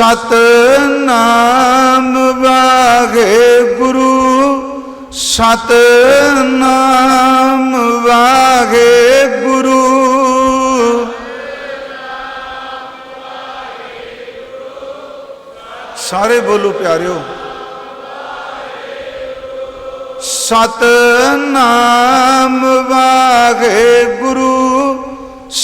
ਸਤਨਾਮ ਵਾਹਿਗੁਰੂ ਸਤਨਾਮ ਵਾਹਿਗੁਰੂ ਸਾਰੇ ਬੋਲੋ ਪਿਆਰਿਓ। ਸਤਨਾਮ ਵਾਹਿਗੁਰੂ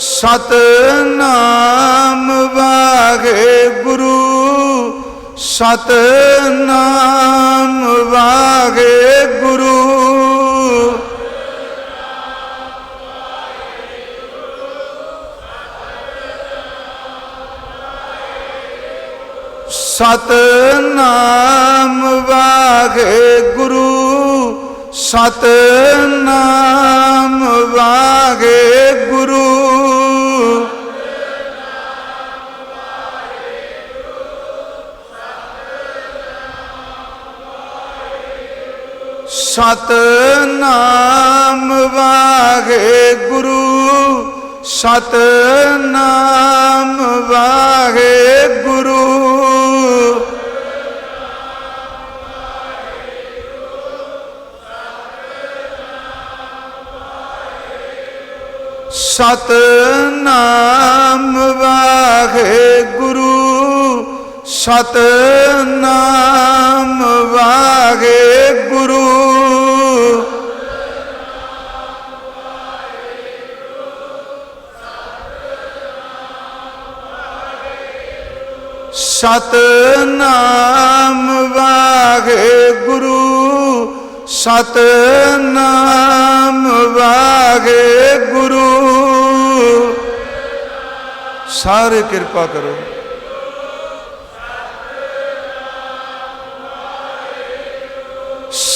ਸਤਨਾਮ ਵਾਹਿਗੁਰੂ ਸਤਨਾਮ ਵਾਹਿਗੁਰੂ। ਸਤਨਾਮ ਵਾਹਿਗੁਰੂ ਸਤਨਾਮ ਸਤ ਨਾਮ ਵਾਗੇ ਗੁਰੂ ਸਤ ਨਾਮ ਵਾਗੇ ਗੁਰੂ ਸਤ ਨਾਮ ਵਾਗੇ ਗੁਰੂ ਸਤਨਾਮ ਵਾਗੇ ਗੁਰੂ ਸਤ ਨਾਮ ਵਾਗੇ ਗੁਰੂ ਸਤਨਾਮ ਵਾਗੇ ਗੁਰੂ ਸਾਰੇ ਕਿਰਪਾ ਕਰੋ।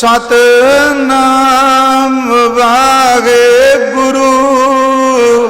ਸਤ ਨਾਮ ਵਾਗੇ ਗੁਰੂ